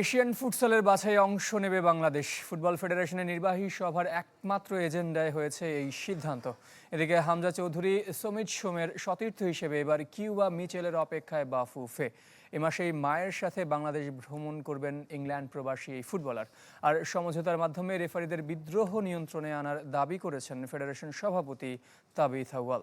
Asian ফুটসলের বাছাই অংশ নেবে বাংলাদেশ। ফুটবল ফেডারেশনের নির্বাহী সভার একমাত্র এজেন্ডায় হয়েছে এই সিদ্ধান্ত। এদিকে হামজা চৌধুরী, সমিত সোমের সতীর্থ হিসেবে এবার কিউবা মিচেলের অপেক্ষায় বাফুফে। এ মাসেই মায়ের সাথে বাংলাদেশ ভ্রমণ করবেন ইংল্যান্ড প্রবাসী এই ফুটবলার। আর সমঝোতার মাধ্যমে রেফারিদের বিদ্রোহ নিয়ন্ত্রণে আনার দাবি করেছেন ফেডারেশন সভাপতি তাবিথ আউয়াল।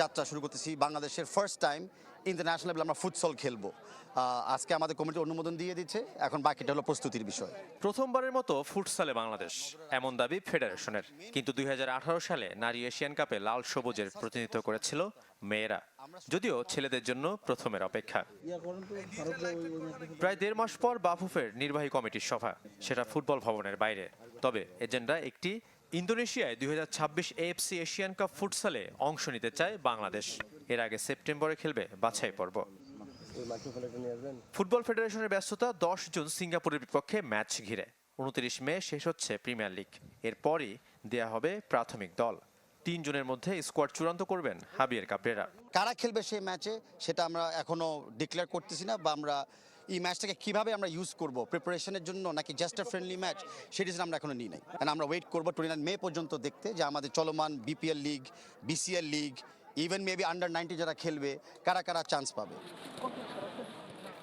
যাত্রা শুরু করতেছি বাংলাদেশের ফার্স্ট টাইম ইন্টারন্যাশনাল লেভেলে আমরা ফুটসল খেলব। আজকে আমাদের কমিটি অনুমোদন দিয়ে দিচ্ছে, এখন বাকিটা হলো প্রস্তুতির বিষয়। প্রথমবারের মতো ফুটসালে বাংলাদেশ, এমন দাবি ফেডারেশনের কিন্তু দুই সালে নারী এশিয়ান কাপে লাল সবুজের প্রতিনিধিত্ব করেছিল মেয়েরা। যদিও ছেলেদের জন্য প্রথমের অপেক্ষা। প্রায় দেড় মাস পর বাফুফের নির্বাহী কমিটির সভা, সেটা ফুটবল ভবনের বাইরে। তবে এজেন্ডা একটি ইন্দোনেশিয়ায় দুই হাজার ছাব্বিশ এএফসি এশিয়ান কাপ ফুটসালে অংশ নিতে চায় বাংলাদেশ। এর আগে সেপ্টেম্বরে খেলবে বাছাই পর্ব। ফুটবল ফেডারেশনের ব্যস্ততা, দশ জুন সিঙ্গাপুরের বিপক্ষে ম্যাচ ঘিরে। উনত্রিশ মে শেষ হচ্ছে প্রিমিয়ার লিগ। এরপরই দেয়া হবে প্রাথমিক দল। তিন জনের মধ্যে স্কোয়াড চূড়ান্ত করবেন হাবিয়ার কাবরেরা কারা খেলবে সেই ম্যাচে, সেটা আমরা এখনও ডিক্লেয়ার করতেছি না বা আমরা এই ম্যাচটাকে কীভাবে আমরা ইউজ করব? প্রিপারেশনের জন্য নাকি জাস্ট ফ্রেন্ডলি ম্যাচ ডিসিশন আমরা এখনও নিই নাই। কারণ আমরা ওয়েট করব টোয়েন্টি নাইন মে পর্যন্ত দেখতে যে আমাদের চলমান BPL league BCL league even maybe under ninety যারা খেলবে, কারা কারা চান্স পাবে?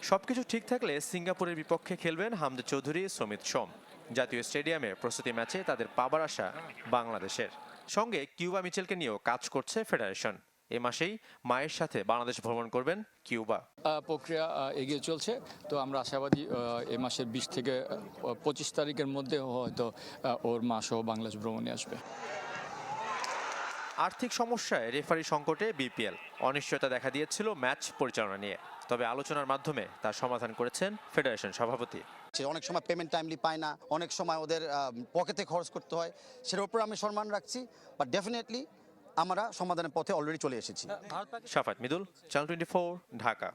সবকিছু ঠিক থাকলে সিঙ্গাপুরের বিপক্ষে খেলবেন হামদা চৌধুরী, সমিত সোম। জাতীয় স্টেডিয়ামে প্রস্তুতি ম্যাচে তাদের পাবার আশা বাংলাদেশের। সঙ্গে কিউবা মিচেলকে নিয়েও কাজ করছে ফেডারেশন। এ মাসেই মায়ের সাথে বাংলাদেশ ভ্রমণ করবেন কিউবা। প্রক্রিয়া এগিয়ে চলছে। তো আমরা আশাবাদী এ মাসের বিশ থেকে পঁচিশ তারিখের মধ্যে হয়তো ওর মা সহ বাংলাদেশ ভ্রমণে আসবে। আর্থিক সমস্যায় রেফারি সংকটে বিপিএল। অনিশ্চয়তা দেখা দিয়েছিল ম্যাচ পরিচালনা নিয়ে। তবে আলোচনার মাধ্যমে তার সমাধান করেছেন ফেডারেশন সভাপতি। সে অনেক সময় পেমেন্ট টাইমলি পায় না অনেক সময় ওদের পকেটে খরচ করতে হয়। সেটার উপর আমি সম্মান রাখছি বাট ডেফিনেটলি আমরা সমাধানের পথে অলরেডি চলে এসেছি। সাফাত মিদুল চ্যানেল টোয়েন্টি ঢাকা।